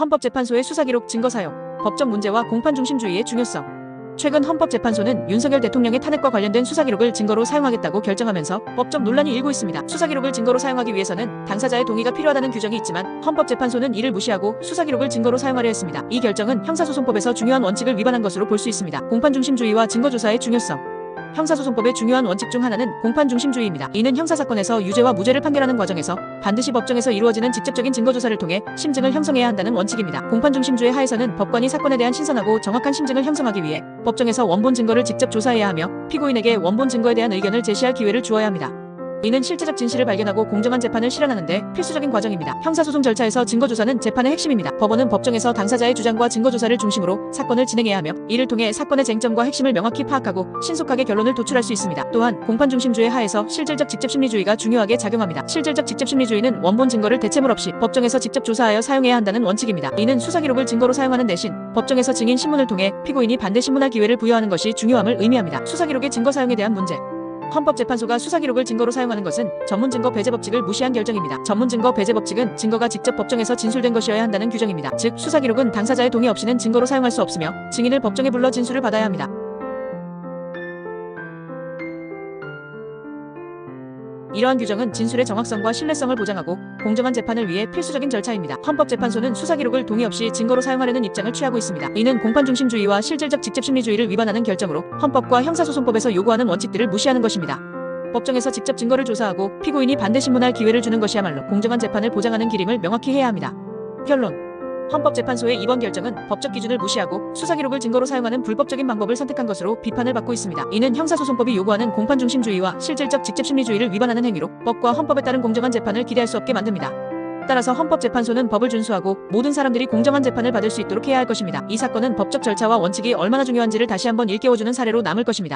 헌법재판소의 수사기록 증거 사용, 법적 문제와 공판 중심주의의 중요성. 최근 헌법재판소는 윤석열 대통령의 탄핵과 관련된 수사기록을 증거로 사용하겠다고 결정하면서 법적 논란이 일고 있습니다. 수사기록을 증거로 사용하기 위해서는 당사자의 동의가 필요하다는 규정이 있지만 헌법재판소는 이를 무시하고 수사기록을 증거로 사용하려 했습니다. 이 결정은 형사소송법에서 중요한 원칙을 위반한 것으로 볼 수 있습니다. 공판 중심주의와 증거조사의 중요성. 형사소송법의 중요한 원칙 중 하나는 공판 중심주의입니다. 이는 형사사건에서 유죄와 무죄를 판결하는 과정에서 반드시 법정에서 이루어지는 직접적인 증거조사를 통해 심증을 형성해야 한다는 원칙입니다. 공판 중심주의 하에서는 법관이 사건에 대한 신선하고 정확한 심증을 형성하기 위해 법정에서 원본 증거를 직접 조사해야 하며 피고인에게 원본 증거에 대한 의견을 제시할 기회를 주어야 합니다. 이는 실제적 진실을 발견하고 공정한 재판을 실현하는데 필수적인 과정입니다. 형사소송 절차에서 증거조사는 재판의 핵심입니다. 법원은 법정에서 당사자의 주장과 증거조사를 중심으로 사건을 진행해야 하며 이를 통해 사건의 쟁점과 핵심을 명확히 파악하고 신속하게 결론을 도출할 수 있습니다. 또한 공판 중심주의 하에서 실질적 직접심리주의가 중요하게 작용합니다. 실질적 직접심리주의는 원본 증거를 대체물 없이 법정에서 직접 조사하여 사용해야 한다는 원칙입니다. 이는 수사기록을 증거로 사용하는 대신 법정에서 증인 신문을 통해 피고인이 반대 신문할 기회를 부여하는 것이 중요함을 의미합니다. 수사기록의 증거 사용에 대한 문제 헌법재판소가 수사기록을 증거로 사용하는 것은 전문증거 배제 법칙을 무시한 결정입니다. 전문증거 배제 법칙은 증거가 직접 법정에서 진술된 것이어야 한다는 규정입니다. 즉, 수사기록은 당사자의 동의 없이는 증거로 사용할 수 없으며 증인을 법정에 불러 진술을 받아야 합니다. 이러한 규정은 진술의 정확성과 신뢰성을 보장하고 공정한 재판을 위해 필수적인 절차입니다. 헌법재판소는 수사 기록을 동의 없이 증거로 사용하려는 입장을 취하고 있습니다. 이는 공판 중심주의와 실질적 직접 심리주의를 위반하는 결정으로 헌법과 형사소송법에서 요구하는 원칙들을 무시하는 것입니다. 법정에서 직접 증거를 조사하고 피고인이 반대 신문할 기회를 주는 것이야말로 공정한 재판을 보장하는 길임을 명확히 해야 합니다. 결론 헌법재판소의 이번 결정은 법적 기준을 무시하고 수사기록을 증거로 사용하는 불법적인 방법을 선택한 것으로 비판을 받고 있습니다. 이는 형사소송법이 요구하는 공판중심주의와 실질적 직접심리주의를 위반하는 행위로 법과 헌법에 따른 공정한 재판을 기대할 수 없게 만듭니다. 따라서 헌법재판소는 법을 준수하고 모든 사람들이 공정한 재판을 받을 수 있도록 해야 할 것입니다. 이 사건은 법적 절차와 원칙이 얼마나 중요한지를 다시 한번 일깨워주는 사례로 남을 것입니다.